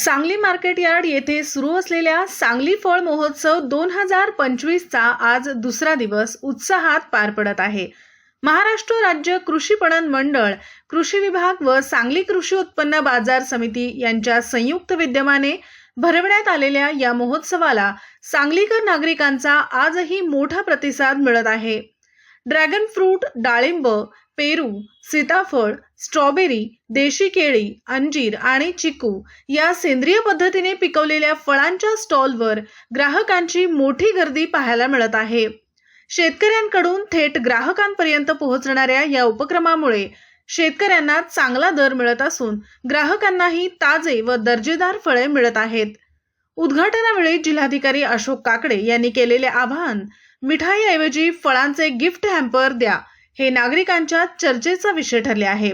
Sangli market yard येथे सुरू असलेल्या सांगली फळ महोत्सव दोन हजार पंचवीसचा आज दुसरा दिवस उत्साहात पार पडत आहे. महाराष्ट्र राज्य कृषी पणन मंडळ कृषी विभाग व सांगली कृषी उत्पन्न बाजार समिती यांच्या संयुक्त विद्यमाने भरवण्यात आलेल्या या महोत्सवाला सांगलीकर नागरिकांचा आजही मोठा प्रतिसाद मिळत आहे. ड्रॅगन फ्रूट डाळिंब पेरू सीताफळ स्ट्रॉबेरी देशी केळी अंजीर आणि चिकू या सेंद्रिय पद्धतीने पिकवलेल्या फळांच्या स्टॉलवर ग्राहकांची मोठी गर्दी पाहायला मिळत आहे. शेतकऱ्यांकडून थेट ग्राहकांपर्यंत पोहोचणाऱ्या या उपक्रमामुळे शेतकऱ्यांना चांगला दर मिळत असून ग्राहकांनाही ताजे व दर्जेदार फळे मिळत आहेत. उद्घाटनावेळी जिल्हाधिकारी अशोक काकडे यांनी केलेले आवाहन मिठाईऐवजी फळांचे गिफ्ट हॅम्पर द्या हे नागरिकांच्या चर्चेचा विषय ठरले आहे.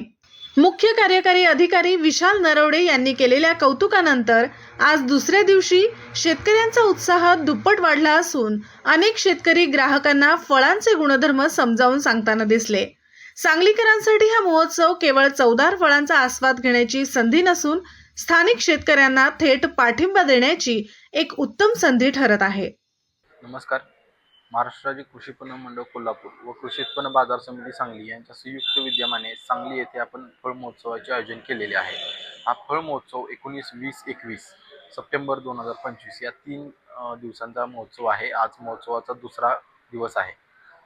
मुख्य कार्यकारी अधिकारी विशाल नरवडे यांनी केलेल्या कौतुकानंतर आज दुसऱ्या दिवशी शेतकऱ्यांचा उत्साह दुप्पट वाढला असून अनेक शेतकरी ग्राहकांना फळांचे गुणधर्म समजावून सांगताना दिसले. सांगलीकरांसाठी हा महोत्सव केवळ चवदार फळांचा आस्वाद घेण्याची संधी नसून स्थानिक शेतकऱ्यांना थेट पाठिंबा देण्याची एक उत्तम संधी ठरत आहे. नमस्कार. महाराष्ट्र राज्य कृषी पणन मंडळ कोल्हापूर व कृषी उत्पन्न बाजार समिती सांगली यांच्या संयुक्त विद्यमाने सांगली येथे आपण फळ महोत्सवाचे आयोजन केलेले आहे. हा फळ महोत्सव एकोणीस वीस एकवीस सप्टेंबर दोन हजार पंचवीस या तीन दिवसांचा महोत्सव आहे. आज महोत्सवाचा दुसरा दिवस आहे.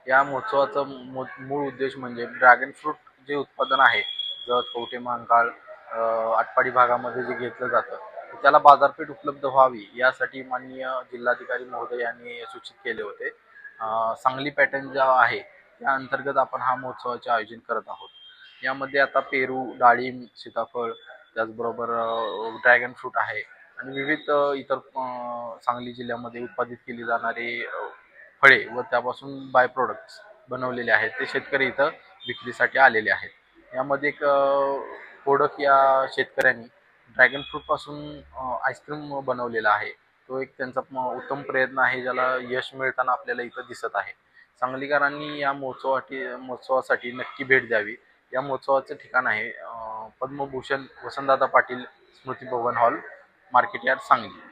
या महोत्सवाचा मू मूळ उद्देश म्हणजे ड्रॅगन फ्रूट जे उत्पादन आहे जत कवठे महांकाळ आटपाडी भागामध्ये जे घेतलं जातं त्याला बाजारपेठ उपलब्ध व्हावी यासाठी माननीय जिल्हाधिकारी महोदय यांनी सूचित केले होते. सांगली पॅटर्न ज्या आहे त्या अंतर्गत आपण हा महोत्सवाचे आयोजन करत आहोत. यामध्ये आता पेरू डाळिंब सीताफळ त्याचबरोबर ड्रॅगन फ्रूट आहे आणि विविध इतर सांगली जिल्ह्यामध्ये उत्पादित केली जाणारे फळे व त्यापासून बाय प्रोडक्ट्स बनवलेले आहेत. ते शेतकरी इथं विक्रीसाठी आलेले आहेत. यामध्ये एक प्रोडक्ट या शेतकऱ्यांनी ड्रॅगन फ्रूटपासून आईस्क्रीम बनवलेला आहे. तो एक त्यांचा उत्तम प्रयत्न आहे ज्याला यश मिळताना आपल्याला इथं दिसत आहे. सांगलीकरांनी या महोत्सवासाठी महोत्सवासाठी नक्की भेट द्यावी. या महोत्सवाचं ठिकाण आहे Padmabhushan Vasantdada Patil Smruti Bhavan hall market yard Sangli.